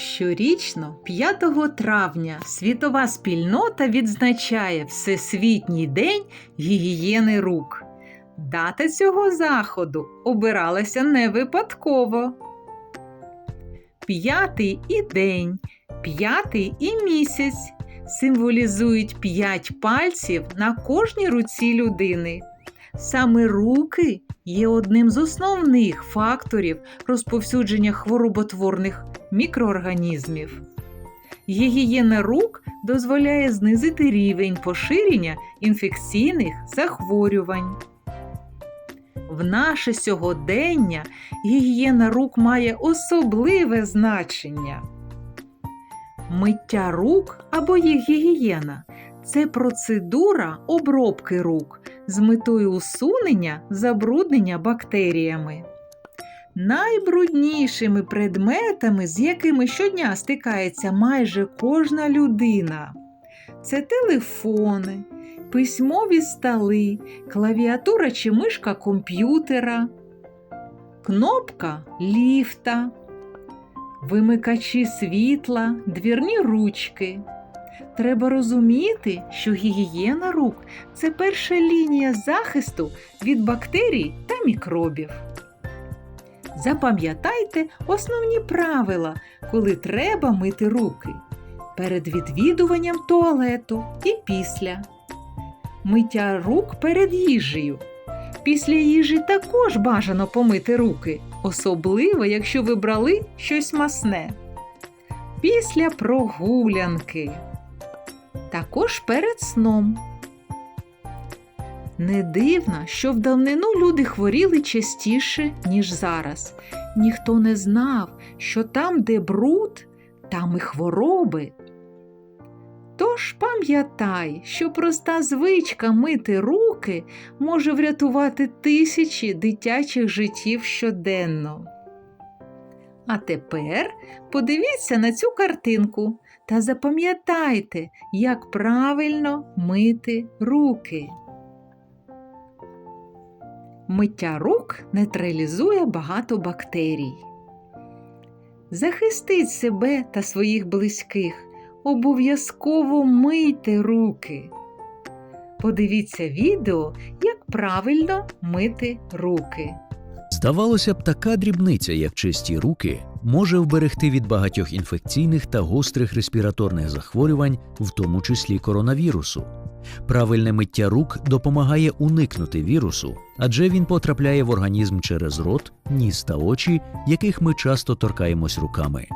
Щорічно, 5 травня, світова спільнота відзначає Всесвітній день гігієни рук. Дата цього заходу обиралася не випадково. П'ятий і день, п'ятий і місяць символізують п'ять пальців на кожній руці людини. Саме руки є одним з основних факторів розповсюдження хвороботворних мікроорганізмів. Гігієна рук дозволяє знизити рівень поширення інфекційних захворювань. В наше сьогодення гігієна рук має особливе значення. Миття рук або їх гігієна це процедура обробки рук з метою усунення забруднення бактеріями. Найбруднішими предметами, з якими щодня стикається майже кожна людина, це телефони, письмові столи, клавіатура чи мишка комп'ютера, кнопка ліфта, вимикачі світла, двірні ручки. Треба розуміти, що гігієна рук це перша лінія захисту від бактерій та мікробів. Запам'ятайте основні правила, коли треба мити руки перед відвідуванням туалету і після. Миття рук перед їжею. Після їжі також бажано помити руки, особливо якщо ви брали щось масне. Після прогулянки. Також перед сном. Не дивно, що в давнину люди хворіли частіше, ніж зараз. Ніхто не знав, що там, де бруд, там і хвороби. Тож пам'ятай, що проста звичка мити руки може врятувати тисячі дитячих життів щоденно. А тепер подивіться на цю картинку та запам'ятайте, як правильно мити руки. Миття рук нейтралізує багато бактерій. Захистіть себе та своїх близьких. Обов'язково мийте руки. Подивіться відео, як правильно мити руки. Здавалося б, така дрібниця, як чисті руки, може вберегти від багатьох інфекційних та гострих респіраторних захворювань, в тому числі коронавірусу. Правильне миття рук допомагає уникнути вірусу, адже він потрапляє в організм через рот, ніс та очі, яких ми часто торкаємось руками.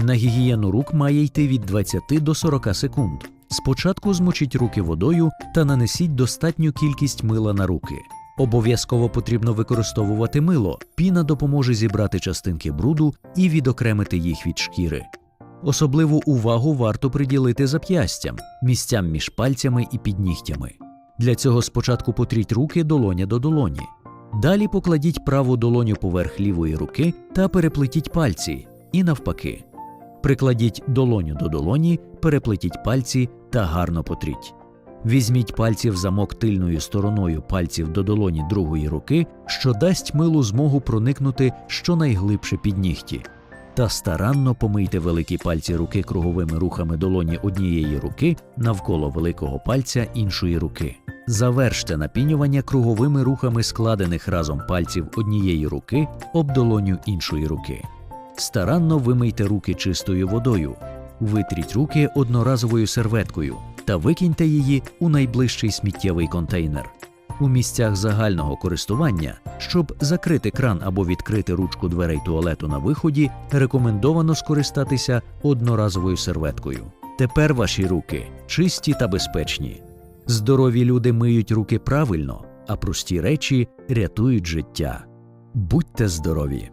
На гігієну рук має йти від 20 до 40 секунд. Спочатку змочіть руки водою та нанесіть достатню кількість мила на руки. Обов'язково потрібно використовувати мило. Піна допоможе зібрати частинки бруду і відокремити їх від шкіри. Особливу увагу варто приділити зап'ястям, місцям між пальцями і піднігтями. Для цього спочатку потріть руки долоня до долоні. Далі покладіть праву долоню поверх лівої руки та переплетіть пальці, і навпаки. Прикладіть долоню до долоні, переплетіть пальці та гарно потріть. Візьміть пальці в замок тильною стороною пальців до долоні другої руки, що дасть милу змогу проникнути щонайглибше під нігті. Та старанно помийте великі пальці руки круговими рухами долоні однієї руки навколо великого пальця іншої руки. Заверште напінювання круговими рухами складених разом пальців однієї руки об долоню іншої руки. Старанно вимийте руки чистою водою, витріть руки одноразовою серветкою та викиньте її у найближчий сміттєвий контейнер. У місцях загального користування, щоб закрити кран або відкрити ручку дверей туалету на виході, рекомендовано скористатися одноразовою серветкою. Тепер ваші руки чисті та безпечні. Здорові люди миють руки правильно, а прості речі рятують життя. Будьте здорові!